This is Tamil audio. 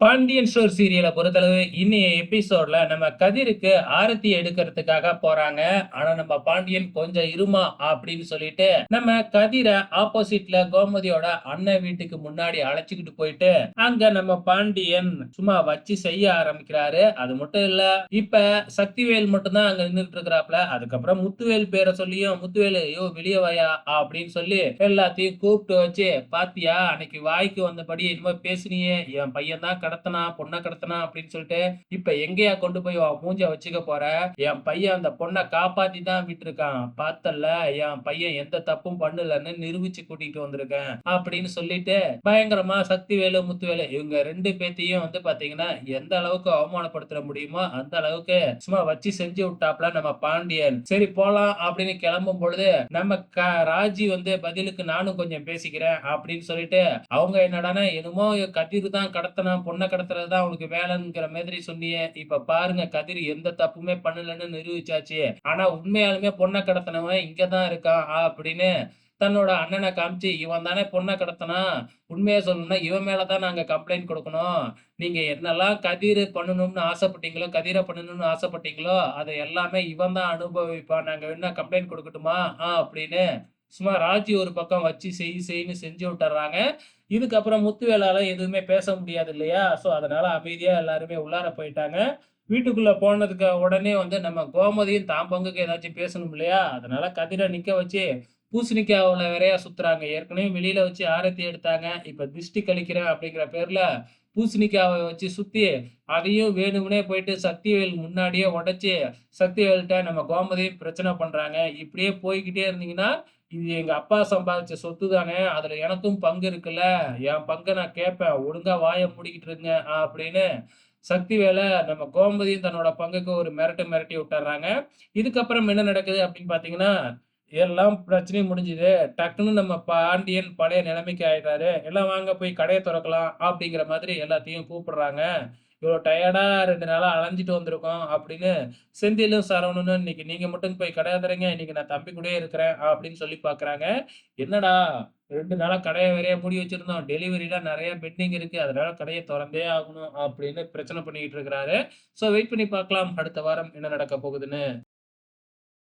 பாண்டியன் ஷோர் சீரியலை பொறுத்தளவு இன்னைய எபிசோட்ல நம்ம கதிருக்கு ஆரத்தி எடுக்கிறதுக்காக போறாங்க. ஆனா நம்ம பாண்டியன் கொஞ்சம் இருமா அப்படின்னு சொல்லிட்டு நம்ம கதிரை ஆப்போசிட்ல கோமதியோட அண்ணன் வீட்டுக்கு முன்னாடி அழைச்சிக்கிட்டு போயிட்டு அங்க நம்ம பாண்டியன் சும்மா வச்சு செய்ய ஆரம்பிக்கிறாரு. அது மட்டும் இல்ல இப்ப சக்திவேல் மட்டும்தான் அங்க நின்றுட்டு இருக்கிறாப்ல அதுக்கப்புறம் முத்துவேல் பேரை சொல்லியும் முத்துவேல் ஐயோ வெளியே வாயா? அப்படின்னு சொல்லி எல்லாத்தையும் கூப்பிட்டு வச்சு பாத்தியா அன்னைக்கு வாய்க்கு வந்தபடி என்னமோ பேசுனியே. என் பையன் தான் கடத்தனா பொண்ணை கடத்தனா அப்படின்னு சொல்லிட்டு இப்ப எங்கேயா கொண்டு போய் மூஞ்ச வச்சுக்க போற? என் பையன் அந்த பொண்ணை காப்பாத்தி தான் விட்டுருக்கான். பார்த்தல என் பையன் எந்த தப்பும் பண்ணலன்னு நிரூபிச்சு கூட்டிட்டு வந்திருக்கேன் அப்படின்னு சொல்லிட்டு பயங்கரமா சக்திவேலு முத்துவேலு இவங்க ரெண்டு பேத்தையும் வந்து பாத்தீங்கன்னா எந்த அளவுக்கு அவமானப்படுத்த முடியுமோ அந்த அளவுக்கு சும்மா வச்சு செஞ்சு விட்டாப்ல நம்ம பாண்டியன். சரி போலாம் அப்படின்னு கிளம்பும் பொழுது நம்ம க ராஜி வந்து பதிலுக்கு நானும் கொஞ்சம் பேசிக்கிறேன் அப்படின்னு சொல்லிட்டு அவங்க என்னடானா என்னமோ கதிர் தான் கடத்தினா பொண்ணு கடத்துறது தான் அவனுக்கு வேலைங்கிற மாதிரி சொன்னியே. இப்ப பாருங்க கதிர் எந்த தப்புமே பண்ணலன்னு நிரூபிச்சாச்சு. ஆனா உண்மையாலுமே பொண்ணை கடத்தினவன் இங்கதான் இருக்கான் அப்படின்னு தன்னோட அண்ணனை காமிச்சு இவன் தானே பொண்ணை கடத்தினா உண்மையை சொல்லணும்னா இவன் மேலதான் நாங்க கம்ப்ளைண்ட் கொடுக்கணும். நீங்க என்னெல்லாம் கதிர் பண்ணணும்னு ஆசைப்பட்டீங்களோ கதிரை பண்ணணும்னு ஆசைப்பட்டீங்களோ அதை எல்லாமே இவன் தான் அனுபவிப்பான். நாங்க வேணா கம்ப்ளைண்ட் கொடுக்கட்டுமா? ஆ அப்படின்னு சும்மா ராஜி ஒரு பக்கம் வச்சு செய் செய்ன்னு செஞ்சு விட்டுறாங்க. இதுக்கப்புறம் முத்துவேலால எதுவுமே பேச முடியாது இல்லையா? ஸோ அதனால அமைதியா எல்லாருமே உள்ளார போயிட்டாங்க. வீட்டுக்குள்ள போனதுக்கு உடனே வந்து நம்ம கோமதியும் தான் பங்குக்கு ஏதாச்சும் பேசணும் இல்லையா? அதனால கதிரை நிக்க வச்சு பூசணிக்காவில் வேறையா சுத்துறாங்க. ஏற்கனவே வெளியில வச்சு ஆரத்தி எடுத்தாங்க. இப்ப திருஷ்டி கழிக்கிறேன் அப்படிங்கிற பேர்ல பூசணிக்காவை வச்சு சுத்தி அதையும் வேணும்னே போயிட்டு சக்திவேல் முன்னாடியே உடைச்சு சக்திவேல்கிட்ட நம்ம கோமதியும் பிரச்சனை பண்றாங்க. இப்படியே போய்கிட்டே இருந்தீங்கன்னா இது எங்க அப்பா சம்பாதிச்ச சொத்து தானே அதுல எனக்கும் பங்கு இருக்குல்ல என் பங்கை நான் கேட்பேன் ஒழுங்கா வாயை முடிக்கிட்டு இருங்க அப்படின்னு சக்தி வேலை நம்ம கோமதியும் தன்னோட பங்குக்கு ஒரு மிரட்டு மிரட்டி விட்டுறாங்க. இதுக்கப்புறம் என்ன நடக்குது அப்படின்னு பாத்தீங்கன்னா எல்லாம் பிரச்சனையும் முடிஞ்சுது. டக்குன்னு நம்ம பாண்டியன் பழைய நிலைமைக்கு ஆயிட்டாரு எல்லாம் வாங்க போய் கடையை திறக்கலாம் அப்படிங்கிற மாதிரி எல்லாத்தையும் கூப்பிடுறாங்க. இவ்வளோ டயர்டாக ரெண்டு நாளாக அலைஞ்சிட்டு வந்திருக்கோம் அப்படின்னு செந்திலும் சரவணனும் இன்னைக்கு நீங்கள் மட்டும் போய் கிடையாதுறீங்க இன்னைக்கு நான் தம்பி கூடயே இருக்கிறேன் அப்படின்னு சொல்லி பார்க்குறாங்க என்னடா ரெண்டு நாளாக கடையை வேறைய மூடி வச்சுருந்தோம். டெலிவரிலாம் நிறைய பெண்டிங் இருக்குது அதனால கடையை திறந்தே ஆகணும் அப்படின்னு பிரச்சனை பண்ணிக்கிட்டு இருக்கிறாரு. ஸோ வெயிட் பண்ணி பார்க்கலாம். அடுத்த வாரம் என்ன நடக்க போகுதுன்னு.